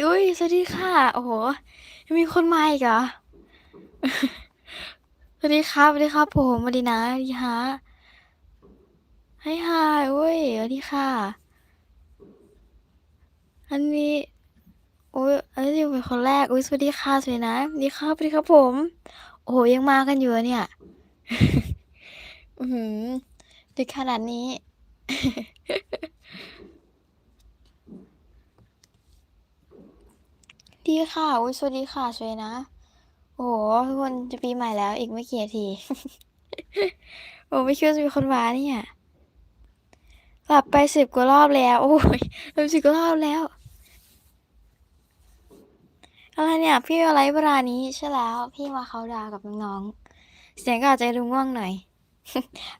อุ้ยสวัสดีค่ะ โอ้โฮมีคนมาอีกเหรอ?สวัสดีครับสวัสดีครับผมสวัสดีนะสวัสดีครับ Hi Hi อุ๊ยสวัสดีค่ะ อันนี้อุ๊ยอันนี้เป็นคนแรกอุ๊ยสวัสดีค่ะสวัสดีนะสวัสดีครับสวัสดีครับผม โอ้โฮยังมากันอยู่เนี่ย อือฮือดึกขนาดนี้ ดีค่ะ อุ๊ยสวัสดีค่ะสวัสดีนะ โอ้โฮทุกคนจะปีใหม่แล้วอีกไม่กี่นาที โอ้ไม่คิดว่าจะมีคนมาเนี่ยหลับไป10กว่ารอบแล้ว โอ้ยหลับกว่ารอบแล้ว อะไรเนี่ย พี่มาไลฟ์เวลานี้ใช่แล้ว พี่มาเคาดาวกับน้องๆเสียงก็อาจจะดูง่วงหน่อย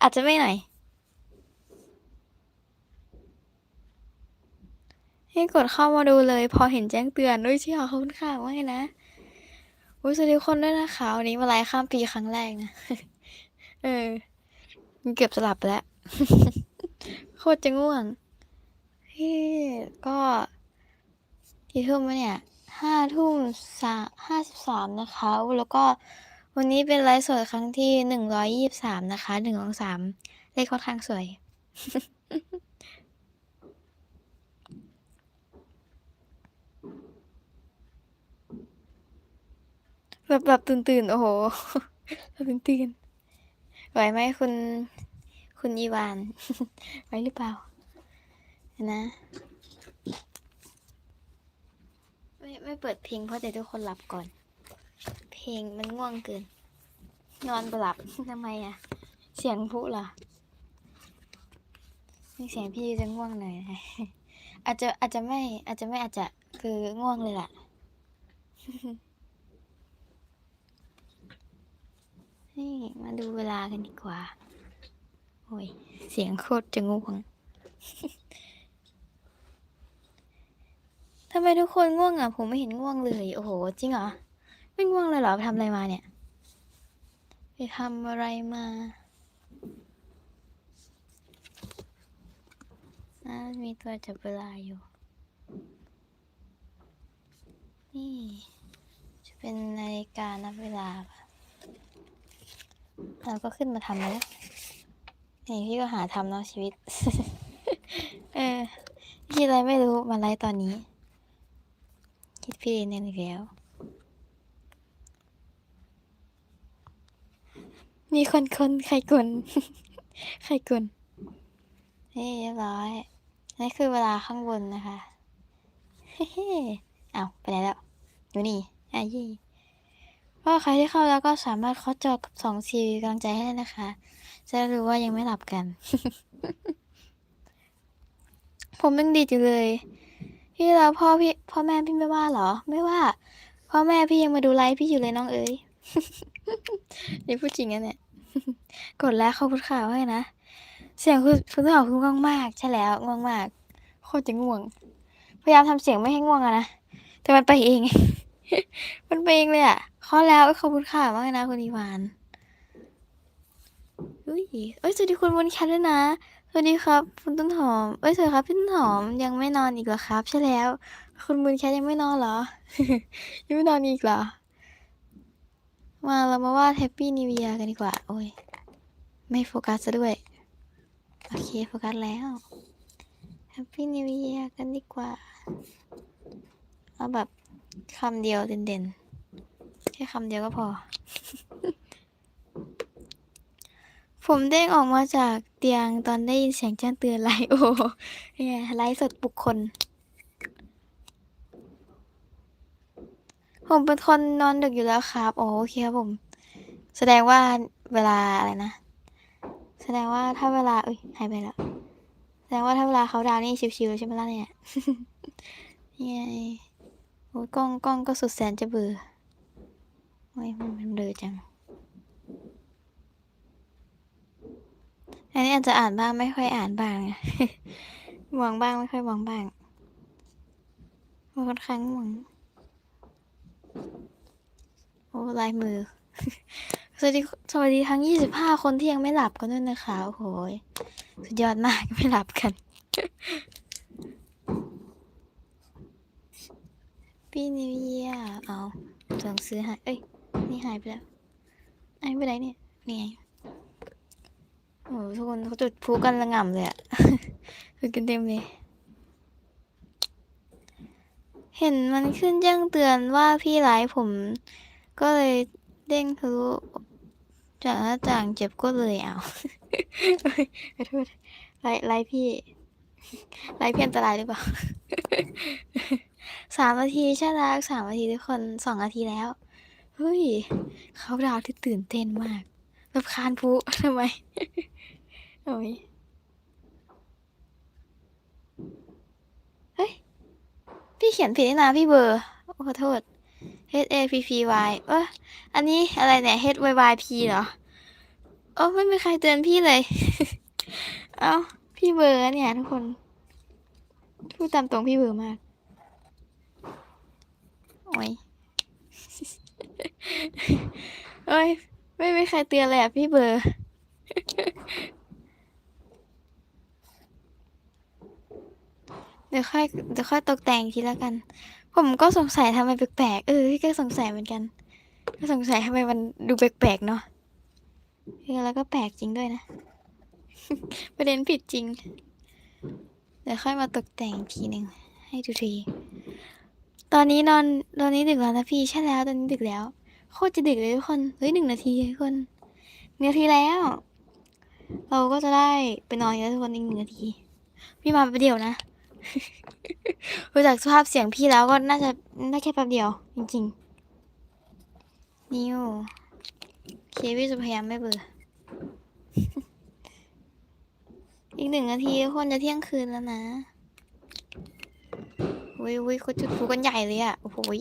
อาจจะไม่หน่อย ให้กดเข้ามาดูเลย พอเห็นแจ้งเตือนอุ๊ยจริงเ?ขอบคุณค่ะว่าไงนะอุ๊ยสวัสดีคนด้วยนะคะวันนี้มาไลฟ์ข้ามปีครั้งแรกนะเออเกือบจะหลับแล้วโคตรจะง่วงพี่ก็กี่ทุ่มแล้วเนี่ย5ทุ่มสา53นะคะ แล้วก็วันนี้เป็นไลฟ์สดครั้งที่123นะคะ123เลขค่อนข้างสวย หลับๆตื่นๆโอ้โฮหลับตื่นไหวไหมคุณ คุณอีวาน ไหวหรือเปล่า?นะ ไม่ไม่เปิดเพลงเพราะเดี๋ยวทุกคนหลับก่อน เพลงมันง่วงเกิน นอนหลับทำไมอะเสียงพลุเหรอ?นี่เสียงพี่จะง่วงหน่อยอาจจะอาจจะไม่ อาจจะไม่อาจจะคือง่วงเลยแหละ นี่มาดูเวลากันดีกว่า โอ้ย เสียงโคตรจะง่วงทำไมทุกคนง่วงอะ ผมไม่เห็นง่วงเลย โอ้โฮจริงเหรอ?ไม่ง่วงเลยเหรอ?ไปทำอะไรมาเนี่ย?ไปทำอะไรมา?อามีตัวจับเวลาอยู่ นี่ จะเป็นนาฬิกานับเวลาค่ะ เราก็ขึ้นมาทำแล้วนี่พี่ก็หาทำเนาะชีวิต เออคิดอะไรไม่รู้มาไลฟ์ตอนนี้ คิดไปเองอีกแล้ว มีคนกลใครกลใครกลนี่เรียบร้อยนี่คือเวลาข้างบนนะคะเอ้าไปไหนแล้ว?อยู่นี่อาเย่ ก็ใครที่เข้าแล้วก็สามารถเคาะจอกับ2ทีกำลังใจให้ได้นะคะ จะได้รู้ว่ายังไม่หลับกัน ผมยังดีอยู่เลย พี่แล้วพ่อพี่พ่อแม่พี่ไม่ว่าเหรอ?ไม่ว่า พ่อแม่พี่ยังมาดูไลฟ์พี่อยู่เลยน้องเอ๋ยนี่พูดจริงนะเนี่ยกดแล้วขอบคุณค่ะว่าไงนะ เสียงคุณคุณต้นหอมคือง่วงมาก ใช่แล้วง่วงมาก โคตรจะง่วง พยายามทำเสียงไม่ให้ง่วงอะนะ แต่มันไปเอง มันไปเองเลยอะ เคาแล้วขอบคุณค่ะว่าไงนะคุณอีวานอุ๊ยเฮ้ยสวัสดีคุณมนแคนด้วยนะสวัสดีครับคุณต้นหอมเฮ้ยสวัสดีครับพี่ต้นหอมยังไม่นอนอีกเหรอครับ?ใช่แล้ว คุณมนแคนยังไม่นอนเหรอ?ยังไม่นอนอีกเหรอ?มาเรามาวาด Happy New Year กันดีกว่า โอ๊ยไม่โฟกัสเสียด้วย โอเคโฟกัสแล้ว Happy New Year กันดีกว่า เอาแบบคำเดียวเด่นๆ ค่คำเดียวก็พอ ผมเด้งออกมาจากเตียงตอนได้ยินเสียงแจ้งเตือนไลโอ้โฮนี่ไงไลฟ์สดปลุกคนผมเป็นคนนอนดึกอยู่แล้วครับอ๋อโอเคครับผม แสดงว่าเวลาอะไรนะ แสดงว่าถ้าเวลาอุ๊ยหายไปแล้ว แสดงว่าถ้าเวลาเคาดาวนี่ชิลๆใช่ไหมล่ะเนี่ยนี่ไงโอ้กล้องกล้องก็สุดแสนจะเบลอ โอ๊ยมันเบลอจัง อันนี้อาจจะอ่านบ้างไม่ค่อยอ่านบ้างไงมองบ้างไม่ค่อยมองบ้างมันค่อนข้างง่วงโอ้ลายมือ สวัสดีสวัสดีทั้ง25คนที่ยังไม่หลับกันด้วยนะคะ โอ้โฮสุดยอดมากไม่หลับกัน ปีนิวเยียเอาสั่งซื้อใหายเอ้ย นี่หายไปแล้วหายไปไหนเนี่ยนี่ไงโอ้โหทุกคนเขาจุดพลุกันระง่ำเลยอะคือกันเต็มเลย เห็นมันขึ้นแจ้งเตือนว่าพี่ไลฟ์ผม ก็เลยเด้งทะลุจากหน้าต่างเจ็บก็เลยเอาขอโทษไลฟ์ไลพี่ไลฟ์พี่อันตรายหรือเปล่าสามนาทีใช่แล้วสามนาทีทุกคนสองนาทีแล้ว เฮ้ย เขาดาวที่ตื่นเต้นมากรำคาญพุทำไม โอ้ย เฮ้ย พี่เขียนผิดนี่นะพี่เบอร์ขอโทษ H A P P Y เอ้ยอันนี้อะไรเนี่ย H Y Y P เหรอโอ้ไม่มีใครเตือนพี่เลย เอ้า พี่เบอร์เนี่ยทุกคน พูดตามตรงพี่เบอร์มาก โอ้ย โอ้ย ไม่มีใครเตือนเลยอะพี่เบอร์ เดี๋ยวค่อยเดี๋ยวค่อยตกแต่งทีแล้วกัน ผมก็สงสัยทำไมแปลกๆ เออพี่ก็สงสัยเหมือนกัน ก็สงสัยทำไมมันดูแปลกๆเนาะแล้วก็แปลกจริงด้วยนะ ประเด็นผิดจริง เดี๋ยวค่อยมาตกแต่งทีหนึ่งให้ดูที ตอนนี้นอนตอนนี้ดึกแล้วนะพี่ใช่แล้วตอนนี้ดึกแล้ว โคตรจะดึกเลยทุกคนเฮ้ยหนึ่งนาทีทุกคนหนึ่งนาทีแล้ว เราก็จะได้ไปนอนกันแล้วทุกคนอีกหนึ่งนาที พี่มาแป๊บเดียวนะดูจากสภาพเสียงพี่แล้วก็น่าจะน่าแค่แป๊บเดียว จริงๆนิวเคพี่จะพยายามไม่เบื่ออีกหนึ่งนาทีทุกคนจะเที่ยงคืนแล้วนะ อุ้ยอุ้ยเขาจุดพลุกันใหญ่เลยอะ โอ้โหย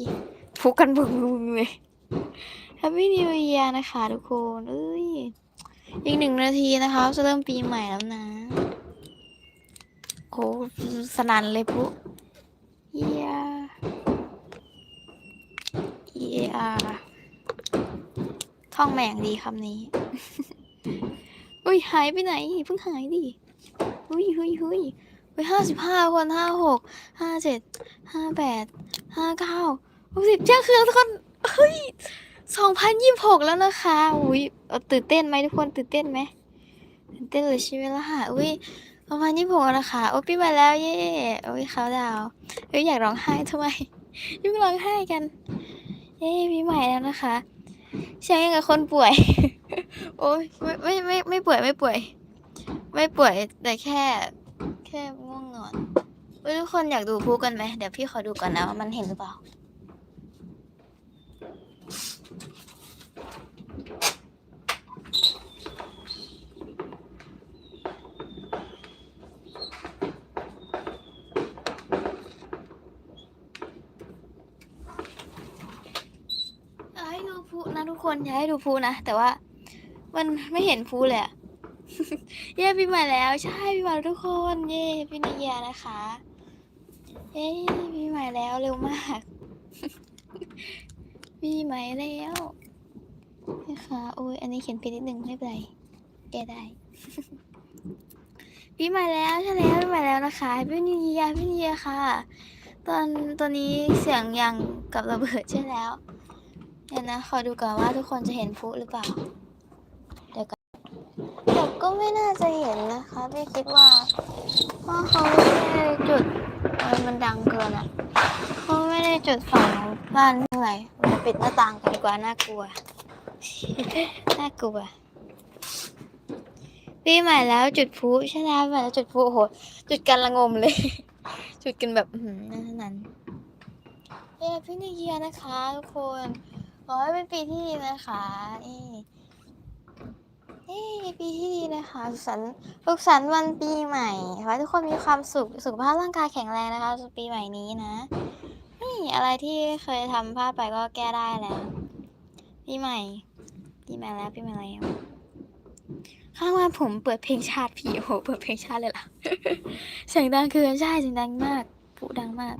พลุกันบึ้งบึงเลย h a p p ี New Year นะคะทุกคนเอ้ย อีกหนึ่งนาทีนะคะ จะเริ่มปีใหม่แล้วนะโอ้สนันเลยพุเยียเยท่องแม่งดีคำนี้ อุ้ยหายไปไหน เพิ่งหายดิ อุ้ยเฮ้ยเฮ้ยเฮ้ยห้าสิบห้าคนห้าหกห้าเจ็ด ห้าแปดห้าเก้าหกสิบเจ้าคือทุกคนเฮ้ยสองพันยี่สิบหกแล้วนะคะอุ้ยตื่นเต้นไหมทุกคนตื่นเต้นไหมตื่นเต้นเลยใช่ไหมล่ะค่ะอุ้ยสองพันยี่สิบหกนะคะโอ้ปีใหม่แล้วเย่โอ้ยเขาดาวเอ้ยอยากร้องไห้ทำไมยุ่งร้องไห้กันเย้ปีใหม่แล้วนะคะเสียงยังกับคนป่วย โอ้ยไม่ไม่ไม่ไม่ป่วยไม่ป่วย ไม่ป่วยแต่แค่ แค่ วงนอนเฮ้ยทุกคนอยากดูพลุกันไหมเดี๋ยวพี่ขอดูก่อนนะว่ามันเห็นหรือเปล่า อยากให้ดูพลุนะทุกคนอยากให้ดูพลุนะ แต่ว่า มันไม่เห็นพลุเลยอะ เย้ปีใหม่แล้วใช่ปีใหม่แล้วทุกคน เย้พี่นิยานะคะ เย้ปีใหม่แล้วเร็วมากปีใหม่แล้วนะคะโอ้ยอันนี้เขียนผิดนิดนึงไม่เป็นไรแก้ได้ปีใหม่แล้วใช่แล้วปีใหม่แล้วนะคะพี่นิยาพี่นิยาค่ะ ตอนตอนนี้เสียงยังกับระเบิดใช่แล้วเดี๋ยวนะขอดูก่อนว่าทุกคนจะเห็นพุหรือเปล่าเดี๋ยวก่อนแต่ก็ไม่น่าจะเห็นนะคะพี่คิดว่าเพราะเขาไม่ได้จุด มันดังเกินอะเขาไม่ได้จุดฝังบ้านเท่าไหร่เราปิดหน้าต่างกันดีกว่าน่ากลัว น่ากลัวปีใหม่แล้วจุดพลุใช่แล้วปีใหม่แล้วจุดพลุโห จุดกันละงมเลย จุดกันแบบหือนั่นนั้นเย้พี่นิเยียนะคะทุกคน ขอให้เป็นปีที่ดีนะคะ เอ้เอ้ปีที่ดีนะคะสุขสันต์สุขสันต์วันปีใหม่ขอให้ทุกคนมีความสุขสุขภาพร่างกายแข็งแรงนะคะสำหรับปีใหม่นี้นะนี่อะไรที่เคยทำพลาดไปก็แก้ได้แล้ว ปีใหม่ปีใหม่แล้วปีใหม่แล้วข้างบ้านผมเปิดเพลงชาติพี่โอ้โหเปิดเพลงชาติเลยล่ะเสียงดังเกินใช่เสียงดังมากผูดังมาก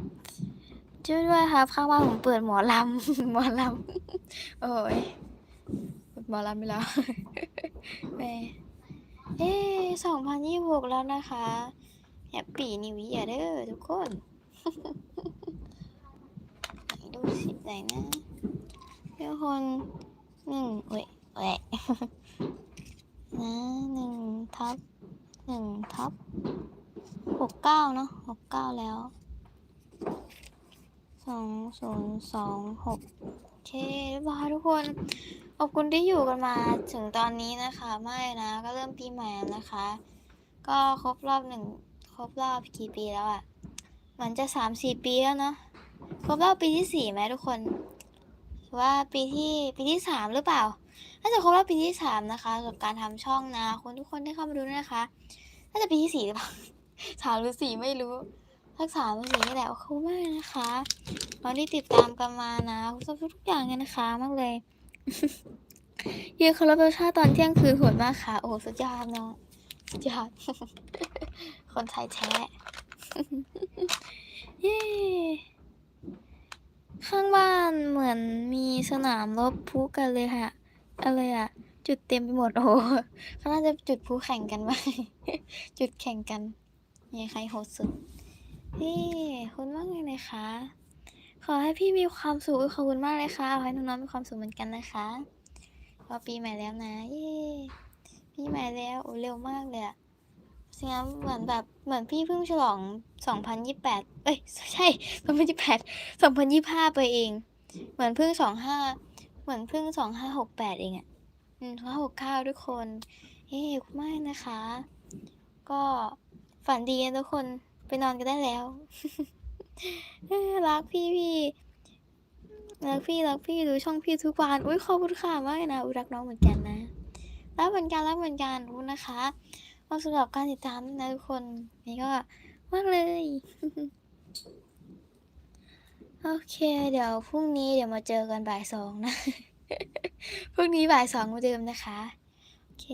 ช่วยด้วยครับ ข้างบ้านผมเปิดหมอลำหมอลำโอ้ย เปิดหมอลำไปแล้วแหม่เอ๊สองพันยี่หกแล้วนะคะแฮปปี้นิว e ี r เด้อทุกคนดูสิไหนนะทุกคนหนึ่งเว้ยเว้ยนะหนึ่งทับหนึ่งทับหกเก้าเนาะหกเก้าแล้วสองศูนย์สองหกโอเคเรียบร้อยทุกคน ขอบคุณที่อยู่กันมาถึงตอนนี้นะคะ ไม่นะก็เริ่มปีใหม่นะคะ ก็ครบรอบหนึ่งครบรอบกี่ปีแล้วอะ่ะเหมือนจะสามสี่ปีแล้วเนาะครบรอบปีที่สี่ไหมทุกคนหรือว่าปีที่ปีที่สามหรือเปล่าน่าจะครบรอบปีที่สามนะคะสำหรับการทำช่องนะคนทุกคนที่เข้ามาดูนะคะน่าจะปีที่สี่หรือเปล่าสามหรือสี่ไม่รู้ทักสามหรือสี่นี่แหละขอบคุณมากนะคะตอนที่ติดตามกันมานะขอบคุณทุกอย่างเลยนะคะมากเลย ยืนเคารพธงชาติตอนเที่ยงคืนโหดมากค่ะ โอ้สุดยอดเนาะสุดยอด คนไทยแท้เย้ข้างบ้านเหมือนมีสนามรบพุกันเลยค่ะ อะไรอะจุดเต็มไปหมดโอ้เขาน่าจะจุดพุแข่งกันไหมจุดแข่งกันนี่ใครโหดสุดนี่คุณว่าไงเลยคะ อให้พี่มีความสุขขอบคุณมากเลยค่ะ ขอให้น้องๆมีความสุขเหมือนกันนะคะพอปีใหม่แล้วนะเย้ปีใหม่แล้วโอ้เร็วมากเลยอะเสียงเหมือนแบบเหมือนพี่เพิ่งฉลอง 2028 เอ้ยใช่2028 2025 ไปเอง เหมือนเพิ่ง 25 เหมือนเพิ่ง 2568 เองอะอืม2569ทุกคน เฮ้ขอบคุณมากนะคะ ก็ฝันดีนะทุกคนไปนอนกันได้แล้ว รักพี่พี่รักพี่รักพี่ดูช่องพี่ทุกวันอุ้ยขอบคุณค่ะมากเลยนะอุ้ยรักน้องเหมือนกันนะรักเหมือนกันรักเหมือนกันขอบคุณนะคะขอบสำหรับการติดตามนะทุกคนนี่ก็มากเลยโอเค เดี๋ยวพรุ่งนี้เดี๋ยวมาเจอกันบ่ายสองนะพรุ่งนี้บ่ายสองเหมือนเดิมนะคะ โอเค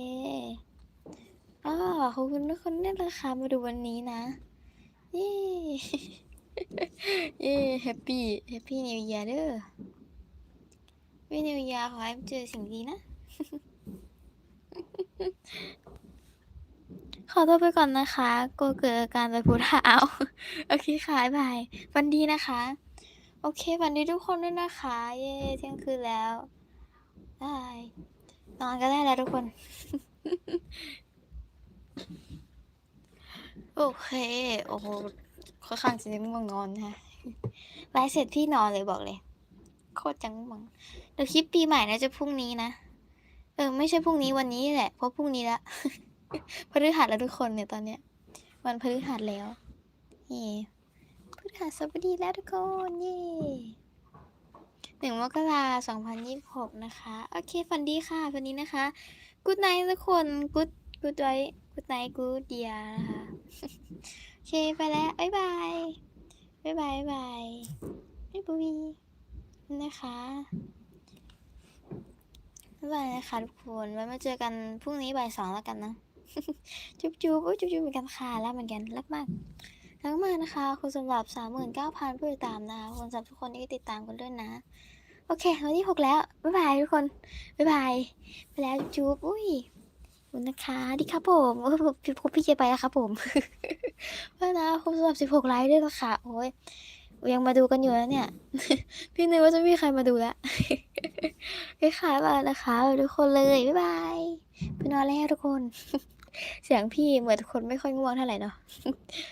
อ๋อขอบคุณทุกคนด้วยนะคะมาดูวันนี้นะ เย้ เย้แฮปปี้แฮปปี้นิว e ย r เด้อวินิวยาขอให้เจอสิ่งดีนะ ขอตัวไปก่อนนะคะกลัวเกิดอาการไปพูดหาโอเคค่ะบายวันดีนะคะ โอเค วันดีทุกคนด้วยนะคะ เย้เที่ยงคืนแล้วได้นอนก็ได้แล้วทุกคน โอเค โอ้โหค่อนข้างจะง่วงนอนนะ ไลฟ์เสร็จพี่นอนเลยบอกเลย โคตรจังมังเดี๋ยวคลิปปีใหม่นะจะพรุ่งนี้นะ เออ ไม่ใช่พรุ่งนี้วันนี้แหละ เพราะพรุ่งนี้ละพฤหัสแล้วทุกคนเนี่ยตอนเนี้ย วันพฤหัสแล้วนี่พฤหัสบดีแล้วทุกคนเย่หนึ่งมกราสองพันยี่สิบหกนะคะ โอเคฝันดีค่ะฝันนี้นะคะ กูดไนท์ทุกคนกูดกูดไว้กูดไนท์กูดเดียนะคะ โอเคไปแล้ว บ๊ายบาย บ๊ายบายบายบายบ๊ายบายนะคะบ๊ายบายนะคะทุกคนไว้มาเจอกันพรุ่งนี้บ่ายสองแล้วกันนะ จุ๊บจุ๊บอุ๊ยจุ๊บจุ๊บเหมือนกันค่ะรักเหมือนกันรักมากรักมากนะคะคุณสำหรับสามหมื่นเก้าพันผู้ติดตามนะคะคุณสำหรับทุกคนที่ติดตามกันด้วยนะ โอเค วันที่หกแล้วบ๊ายบายทุกคนบ๊ายบายไปแล้วจุ๊บอุ้ย คุณนะคะดีครับผมโอ้ผมผมพี่เจไปแล้วครับผมเพื่อนนะคุณสำหรับสิบหกไลค์ด้วยนะคะโอ้ยยังมาดูกันอยู่นะเนี่ย พี่นึกว่าจะมีใครมาดูแล้วคล้ายๆมานะคะทุกคนเลยบ๊ายบายไปนอนแล้วทุกคน เสียงพี่เหมือนทุกคนไม่ค่อยง่วงเท่าไหร่เนาะ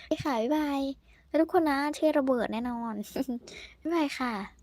ไปค่ะบ๊ายบายแล้วทุกคนนะเทระเบิดแน่นอนบ๊ายบายค่ะ